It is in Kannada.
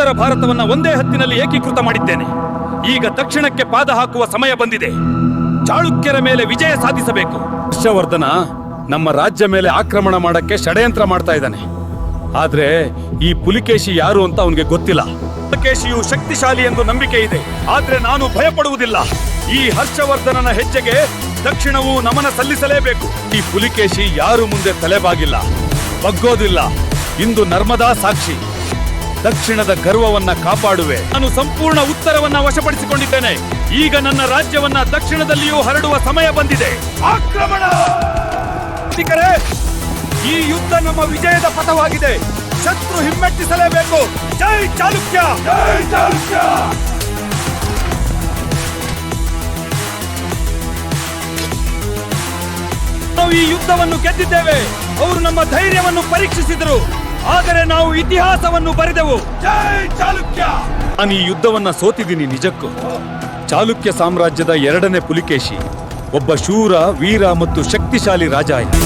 ಉತ್ತರ ಭಾರತವನ್ನ ಒಂದೇ ಹತ್ತಿನಲ್ಲಿ ಏಕೀಕೃತ ಮಾಡಿದ್ದೇನೆ. ಈಗ ದಕ್ಷಿಣಕ್ಕೆ ಪಾದ ಹಾಕುವ ಸಮಯ ಬಂದಿದೆ. ಚಾಳುಕ್ಯರ ಮೇಲೆ ವಿಜಯ ಸಾಧಿಸಬೇಕು. ಹರ್ಷವರ್ಧನ ನಮ್ಮ ರಾಜ್ಯ ಮೇಲೆ ಆಕ್ರಮಣ ಮಾಡಕ್ಕೆ ಷಡ್ಯಂತ್ರ ಮಾಡ್ತಾ ಇದ್ದಾನೆ. ಆದ್ರೆ ಈ ಪುಲಿಕೇಶಿ ಯಾರು ಅಂತ ಅವನಿಗೆ ಗೊತ್ತಿಲ್ಲ. ಪುಲಿಕೇಶಿಯು ಶಕ್ತಿಶಾಲಿ ಎಂದು ನಂಬಿಕೆ ಇದೆ. ಆದ್ರೆ ನಾನು ಭಯಪಡುವುದಿಲ್ಲ. ಈ ಹರ್ಷವರ್ಧನನ ಹೆಜ್ಜೆಗೆ ದಕ್ಷಿಣವು ನಮನ ಸಲ್ಲಿಸಲೇಬೇಕು. ಈ ಪುಲಿಕೇಶಿ ಯಾರು ಮುಂದೆ ತಲೆಬಾಗಿಲ್ಲ. ಬಗ್ಗೋದಿಲ್ಲ. ಇಂದು ನರ್ಮದಾ ಸಾಕ್ಷಿ. ದಕ್ಷಿಣದ ಗರ್ವವನ್ನ ಕಾಪಾಡುವೆ. ನಾನು ಸಂಪೂರ್ಣ ಉತ್ತರವನ್ನ ವಶಪಡಿಸಿಕೊಂಡಿದ್ದೇನೆ. ಈಗ ನನ್ನ ರಾಜ್ಯವನ್ನ ದಕ್ಷಿಣದಲ್ಲಿಯೂ ಹರಡುವ ಸಮಯ ಬಂದಿದೆ. ಆಕ್ರಮಣ! ಈ ಯುದ್ಧ ನಮ್ಮ ವಿಜಯದ ಪಥವಾಗಿದೆ. ಶತ್ರು ಹಿಮ್ಮೆಟ್ಟಿಸಲೇಬೇಕು. ಜೈ ಚಾಲುಕ್ಯ! ಜೈ ಚಾಲುಕ್ಯ! ನಾವು ಈ ಯುದ್ಧವನ್ನು ಗೆದ್ದಿದ್ದೇವೆ. ಅವರು ನಮ್ಮ ಧೈರ್ಯವನ್ನು ಪರೀಕ್ಷಿಸಿದರು. ಆದರೆ ನಾವು ಇತಿಹಾಸವನ್ನು ಬರೆದೆವು. ಚಾಲುಕ್ಯ! ನಾನು ಈ ಯುದ್ಧವನ್ನ ಸೋತಿದ್ದೀನಿ ನಿಜಕ್ಕೂ. ಚಾಲುಕ್ಯ ಸಾಮ್ರಾಜ್ಯದ ಎರಡನೇ ಪುಲಿಕೇಶಿ ಒಬ್ಬ ಶೂರ ವೀರ ಮತ್ತು ಶಕ್ತಿಶಾಲಿ ರಾಜ ಆಯ್ತು